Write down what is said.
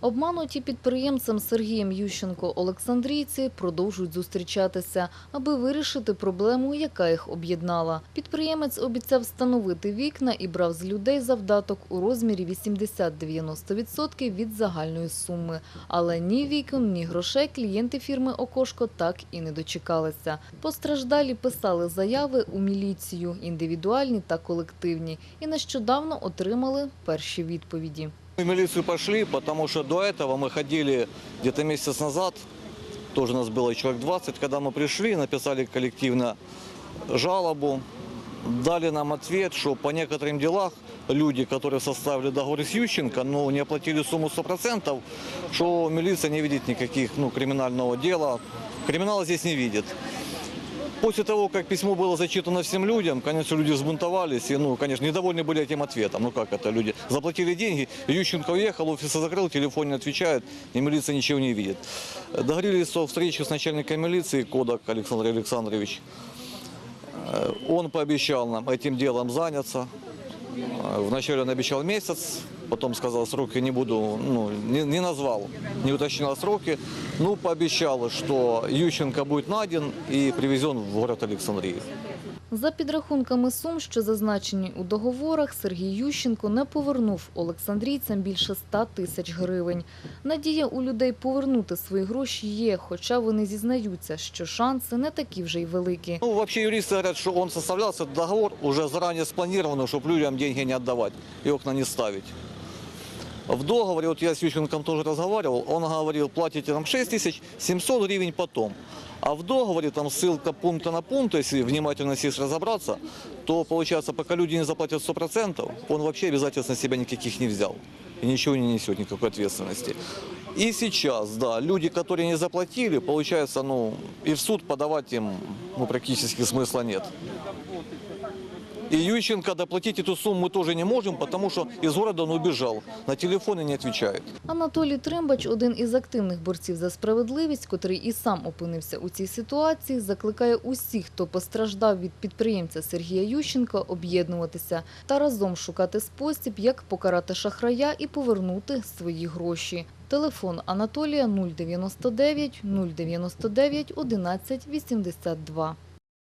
Обмануті підприємцем Сергієм Ющенко Олександрійці продовжують зустрічатися, аби вирішити проблему, яка їх об'єднала. Підприємець обіцяв встановити вікна і брав з людей завдаток у розмірі 80-90% від загальної суми. Але ні вікон, ні грошей клієнти фірми «Окошко» так і не дочекалися. Постраждалі писали заяви у міліцію, індивідуальні та колективні, і нещодавно отримали перші відповіді. Мы в милицию пошли, потому что до этого мы ходили где-то месяц назад, тоже нас было человек 20, когда мы пришли, написали коллективно жалобу, дали нам ответ, что по некоторым делах люди, которые составили договор с Ющенко, но не оплатили сумму 100%, что милиция не видит никаких ну, криминального дела, криминала здесь не видит. После того, как письмо было зачитано всем людям, конечно, люди взбунтовались и, ну, конечно, недовольны были этим ответом. Ну как это, люди заплатили деньги, Ющенко уехал, офис закрыл, телефон не отвечает, и милиция ничего не видит. Договорились о встрече с начальником милиции, Кодак Александр Александрович. Э, Он пообещал нам этим делом заняться. Э, Вначале он обещал месяц, потом сказал, сроки не буду, ну, не, не назвал, не уточнял сроки. Ну, пообещал, что Ющенко будет найден и привезен в город Александрию. За підрахунками сум, що зазначені у договорах, Сергій Ющенко не повернув олександрійцям більше 100 тисяч гривень. Надія у людей повернути свої гроші є, хоча вони зізнаються, що шанси не такі вже й великі. Ну, вообще юристы говорят, что он составлялся договор уже заранее спланированный, чтобы людям деньги не отдавать и окна не ставить. В договоре, вот я с Ющенком тоже разговаривал, он говорил, платите нам 6 тысяч 700 гривен потом. А в договоре там ссылка пункта на пункт, если внимательно сесть разобраться, то получается, пока люди не заплатят 100%, он вообще обязательств на себя никаких не взял. И ничего не несет, никакой ответственности. И сейчас, да, люди, которые не заплатили, получается, ну, и в суд подавать им ну, практически смысла нет. И Ющенко доплатить эту сумму мы тоже не можем, потому что из города он убежал. На телефоны не отвечает. Анатолій Тримбач, один із активних борців за справедливість, котрий і сам опинився у цій ситуації, закликає усіх, хто постраждав від підприємця Сергія Ющенка, об'єднуватися та разом шукати спосіб, як покарати шахрая і повернути свої гроші. Телефон Анатолія 099 099 11 82.